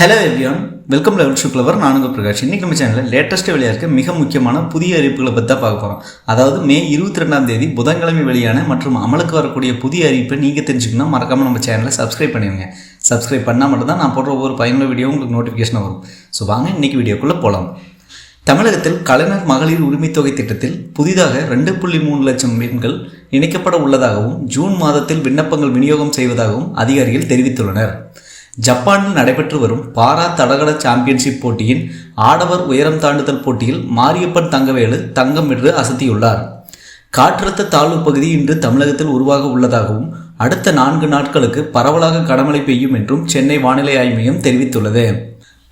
Hello everyone welcome லெவல் சுக்லவர் நானுங்க பிரகாஷ். இன்னைக்கு நம்ம சேனலில் லேட்டஸ்ட்டு வெளியாக இருக்க மிக முக்கியமான புதிய அறிவிப்புகளை பற்றி தான் பார்க்க போகிறோம் அதாவது மே இருபத்தி ரெண்டாம் தேதி புதன்கிழமை வெளியான மற்றும் அமலுக்கு வரக்கூடிய புதிய அறிவிப்பை நீங்கள் தெரிஞ்சுக்கணும் மறக்காமல் நம்ம சேனலை சப்ஸ்கிரைப் பண்ணிடுங்க. சப்ஸ்கிரைப் பண்ணால் மட்டும்தான் நான் போடுற ஒவ்வொரு பயனுள்ள வீடியோ உங்களுக்கு நோட்டிஃபிகேஷன் வரும். ஸோ வாங்க இன்னைக்கு வீடியோக்குள்ளே போகலாம் தமிழகத்தில் கலைஞர் மகளிர் உரிமைத்தொகை திட்டத்தில் புதிதாக ரெண்டு புள்ளி மூணு லட்சம் பெண்கள் இணைக்கப்பட உள்ளதாகவும் ஜூன் மாதத்தில் விண்ணப்பங்கள் விநியோகம் செய்வதாகவும் அதிகாரிகள் தெரிவித்துள்ளனர். ஜப்பானில் நடைபெற்று வரும் பாரா தடகள சாம்பியன்ஷிப் போட்டியின் ஆடவர் உயரம் தாண்டுதல் போட்டியில் மாரியப்பன் தங்கவேலு தங்கம் வென்று அசத்தியுள்ளார். காற்றழுத்த தாழ்வு பகுதி இன்று தமிழகத்தில் உருவாக உள்ளதாகவும் அடுத்த நான்கு நாட்களுக்கு பரவலாக கனமழை பெய்யும் என்றும் சென்னை வானிலை ஆய்வு மையம் தெரிவித்துள்ளது.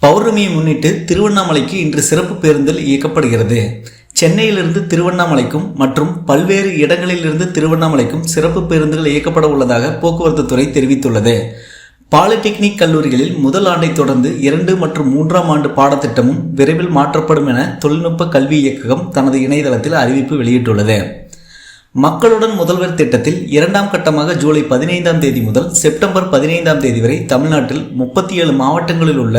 பௌர்ணமியை முன்னிட்டு திருவண்ணாமலைக்கு இன்று சிறப்பு பேருந்தில் இயக்கப்படுகிறது. சென்னையிலிருந்து திருவண்ணாமலைக்கும் மற்றும் பல்வேறு இடங்களிலிருந்து திருவண்ணாமலைக்கும் சிறப்பு பேருந்துகள் இயக்கப்பட உள்ளதாக போக்குவரத்து துறை தெரிவித்துள்ளது. பாலிடெக்னிக் கல்லூரிகளில் முதல் ஆண்டை தொடர்ந்து இரண்டு மற்றும் மூன்றாம் ஆண்டு பாடத்திட்டமும் விரைவில் மாற்றப்படும் என தொழில்நுட்ப கல்வி இயக்ககம் தனது இணையதளத்தில் அறிவிப்பு வெளியிட்டுள்ளது. மக்களுடன் முதல்வர் திட்டத்தில் இரண்டாம் கட்டமாக ஜூலை பதினைந்தாம் தேதி முதல் செப்டம்பர் பதினைந்தாம் தேதி வரை தமிழ்நாட்டில் முப்பத்தி ஏழு மாவட்டங்களில் உள்ள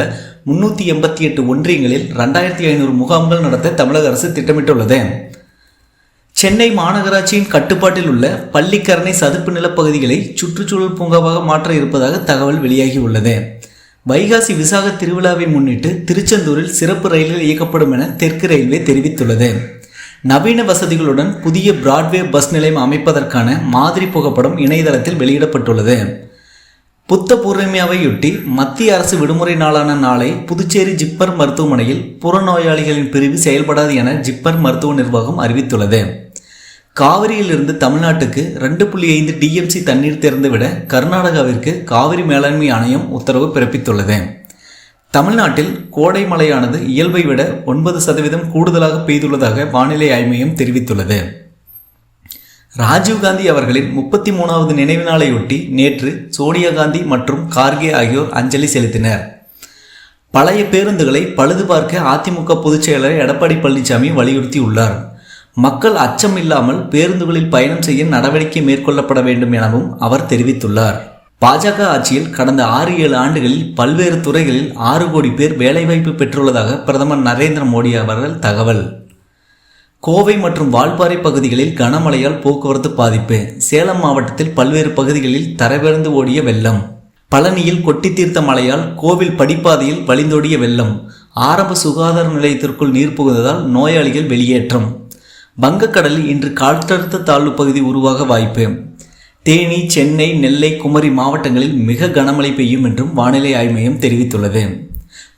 முன்னூற்றி எண்பத்தி எட்டு ஒன்றியங்களில் ரெண்டாயிரத்தி ஐநூறு முகாம்கள் நடத்த தமிழக அரசு திட்டமிட்டுள்ளது. சென்னை மாநகராட்சியின் கட்டுப்பாட்டில் உள்ள பள்ளிக்கரணை சதுப்பு நிலப்பகுதிகளை சுற்றுச்சூழல் பூங்காவாக மாற்ற இருப்பதாக தகவல் வெளியாகியுள்ளது. வைகாசி விசாக திருவிழாவை முன்னிட்டு திருச்செந்தூரில் சிறப்பு ரயில்கள் இயக்கப்படும் என தெற்கு ரயில்வே தெரிவித்துள்ளது. நவீன வசதிகளுடன் புதிய பிராட்வே பஸ் நிலையம் அமைப்பதற்கான மாதிரி புகைப்படம் இணையதளத்தில் வெளியிடப்பட்டுள்ளது. புத்த பூர்ணிமாவையொட்டி மத்திய அரசு விடுமுறை நாளான நாளை புதுச்சேரி ஜிப்மர் மருத்துவமனையில் புறநோயாளிகளின் பிரிவு செயல்படாது என ஜிப்மர் மருத்துவ நிர்வாகம் அறிவித்துள்ளது. காவிரியிலிருந்து தமிழ்நாட்டுக்கு ரெண்டு புள்ளி ஐந்து டிஎம்சி தண்ணீர் திறந்துவிட கர்நாடகாவிற்கு காவிரி மேலாண்மை ஆணையம் உத்தரவு பிறப்பித்துள்ளது. தமிழ்நாட்டில் கோடை மழையானது இயல்பை விட ஒன்பது சதவீதம் கூடுதலாக பெய்துள்ளதாக வானிலை ஆய்மையம் தெரிவித்துள்ளது. ராஜீவ்காந்தி அவர்களின் முப்பத்தி மூணாவது நினைவு நாளையொட்டி நேற்று சோனியா காந்தி மற்றும் கார்கே ஆகியோர் அஞ்சலி செலுத்தினர். பழைய பேருந்துகளை பழுது பார்க்க அதிமுக பொதுச்செயலர் எடப்பாடி பழனிசாமி வலியுறுத்தியுள்ளார். மக்கள் அச்சம் இல்லாமல் பேருந்துகளில் பயணம் செய்ய நடவடிக்கை மேற்கொள்ளப்பட வேண்டும் எனவும் அவர் தெரிவித்துள்ளார். பாஜக ஆட்சியில் கடந்த ஆறு ஏழு ஆண்டுகளில் பல்வேறு துறைகளில் ஆறு கோடி பேர் வேலைவாய்ப்பு பெற்றுள்ளதாக பிரதமர் நரேந்திர மோடி அவர்கள் தகவல். கோவை மற்றும் வால்பாறை பகுதிகளில் கனமழையால் போக்குவரத்து பாதிப்பு. சேலம் மாவட்டத்தில் பல்வேறு பகுதிகளில் தரவிறந்து ஓடிய வெள்ளம். பழனியில் கொட்டி தீர்த்த மழையால் கோவில் படிப்பாதையில் வழிந்தோடிய வெள்ளம். ஆரம்ப சுகாதார நிலையத்திற்குள் நீர் புகுந்ததால் நோயாளிகள் வெளியேற்றம். வங்கக்கடலில் இன்று காற்றழுத்த தாழ்வு பகுதி உருவாக வாய்ப்பு. தேனி சென்னை நெல்லை குமரி மாவட்டங்களில் மிக கனமழை பெய்யும் என்றும் வானிலை ஆய்வு மையம் தெரிவித்துள்ளது.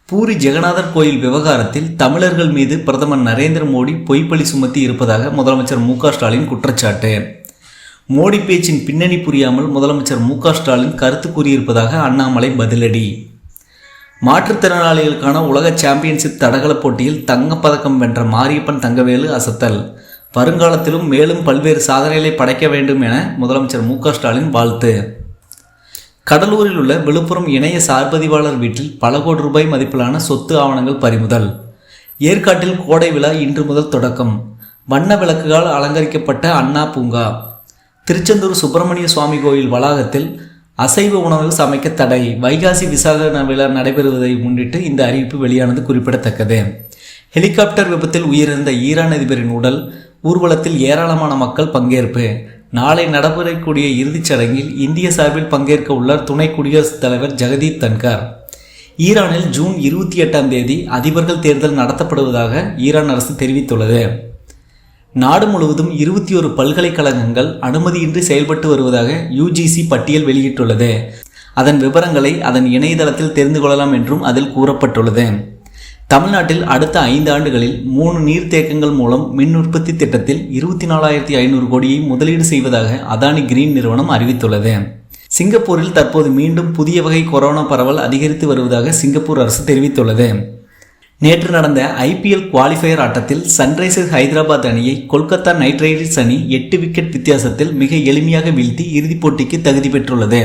பூரி ஜெகநாதர் கோயில் விவகாரத்தில் தமிழர்கள் மீது பிரதமர் நரேந்திர மோடி பொய்ப்பழி சுமத்தி இருப்பதாக முதலமைச்சர் மு ஸ்டாலின் குற்றச்சாட்டு. மோடி பேச்சின் பின்னணி புரியாமல் முதலமைச்சர் மு ஸ்டாலின் கருத்து கூறியிருப்பதாக அண்ணாமலை பதிலடி. மாற்றுத்திறனாளிகளுக்கான உலக சாம்பியன்ஷிப் தடகள போட்டியில் தங்கப்பதக்கம் வென்ற மாரியப்பன் தங்கவேலு அசத்தல். வருங்காலத்திலும் மேலும் பல்வேறு சாதனைகளை படைக்க வேண்டும் என முதலமைச்சர் மு ஸ்டாலின் வாழ்த்து. கடலூரில் உள்ள விழுப்புரம் இணைய சார்பதிவாளர் வீட்டில் பல கோடி ரூபாய் மதிப்பிலான சொத்து ஆவணங்கள் பறிமுதல். ஏற்காட்டில் கோடை விழா இன்று முதல் தொடக்கம். வண்ண விளக்குகளால் அலங்கரிக்கப்பட்ட அண்ணா பூங்கா. திருச்செந்தூர் சுப்பிரமணிய சுவாமி கோயில் வளாகத்தில் அசைவ உணவு சமைக்க தடை. வைகாசி விசாக விழா நடைபெறுவதை முன்னிட்டு இந்த அறிவிப்பு வெளியானது குறிப்பிடத்தக்கது. ஹெலிகாப்டர் விபத்தில் உயிரிழந்த ஈரான் அதிபரின் உடல் ஊர்வலத்தில் ஏராளமான மக்கள் பங்கேற்பு. நாளை நடைபெறக்கூடிய இறுதிச் சடங்கில் இந்திய சார்பில் பங்கேற்க உள்ளார் துணை குடியரசுத் தலைவர் ஜெகதீப் தன்கர். ஈரானில் ஜூன் இருபத்தி எட்டாம் தேதி அதிபர்கள் தேர்தல் நடத்தப்படுவதாக ஈரான் அரசு தெரிவித்துள்ளது. நாடு முழுவதும் இருபத்தி ஒரு பல்கலைக்கழகங்கள் அனுமதியின்றி செயல்பட்டு வருவதாக யுஜிசி பட்டியல் வெளியிட்டுள்ளது. அதன் விவரங்களை அதன் இணையதளத்தில் தெரிந்து கொள்ளலாம் என்றும் அதில் கூறப்பட்டுள்ளது. தமிழ்நாட்டில் அடுத்த ஐந்து ஆண்டுகளில் மூணு நீர்த்தேக்கங்கள் மூலம் மின் உற்பத்தி திட்டத்தில் இருபத்தி நாலாயிரத்தி ஐநூறு கோடியை முதலீடு செய்வதாக அதானி கிரீன் நிறுவனம் அறிவித்துள்ளது. சிங்கப்பூரில் தற்போது மீண்டும் புதிய வகை கொரோனா பரவல் அதிகரித்து வருவதாக சிங்கப்பூர் அரசு தெரிவித்துள்ளது. நேற்று நடந்த ஐபிஎல் குவாலிஃபயர் ஆட்டத்தில் சன்ரைசர்ஸ் ஹைதராபாத் அணியை கொல்கத்தா நைட் ரைடர்ஸ் அணி எட்டு விக்கெட் வித்தியாசத்தில் மிக எளிமையாக வீழ்த்தி இறுதிப் போட்டிக்கு தகுதி பெற்றுள்ளது.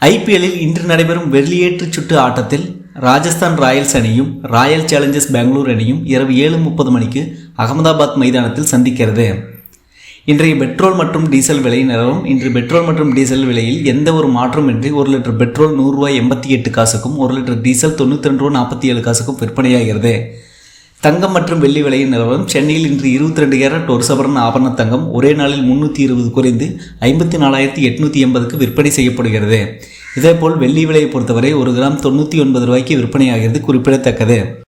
ஐபிஎல்லில் இன்று நடைபெறும் வெளியேற்று சுற்று ஆட்டத்தில் ராஜஸ்தான் ராயல்ஸ் அணியும் ராயல் சேலஞ்சர்ஸ் பெங்களூர் அணியும் இரவு ஏழு முப்பது மணிக்கு அகமதாபாத் மைதானத்தில் சந்திக்கிறது. இன்றைய பெட்ரோல் மற்றும் டீசல் விலை நிலவும். இன்று பெட்ரோல் மற்றும் டீசல் விலையில் எந்த ஒரு மாற்றமின்றி ஒரு லிட்டர் பெட்ரோல் நூறுரூவாய் எண்பத்தி எட்டு காசுக்கும் ஒரு லிட்டர் டீசல் தொண்ணூற்றி ரெண்டு ரூபா நாற்பத்தி ஏழு காசுக்கும் விற்பனையாகிறது. தங்கம் மற்றும் வெள்ளி விலையின் நிலவரம் சென்னையில் இன்று இருபத்தி ரெண்டு கேரட் ஒரு சவரன் ஆபரண தங்கம் ஒரே நாளில் முன்னூற்றி இருபது குறைந்து ஐம்பத்தி நாலாயிரத்தி எட்நூற்றி எண்பதுக்கு விற்பனை செய்யப்படுகிறது. இதேபோல் வெள்ளி விலையை பொறுத்தவரை ஒரு கிராம் தொண்ணூற்றி ஒன்பது ரூபாய்க்கு விற்பனையாகிறது குறிப்பிடத்தக்கது.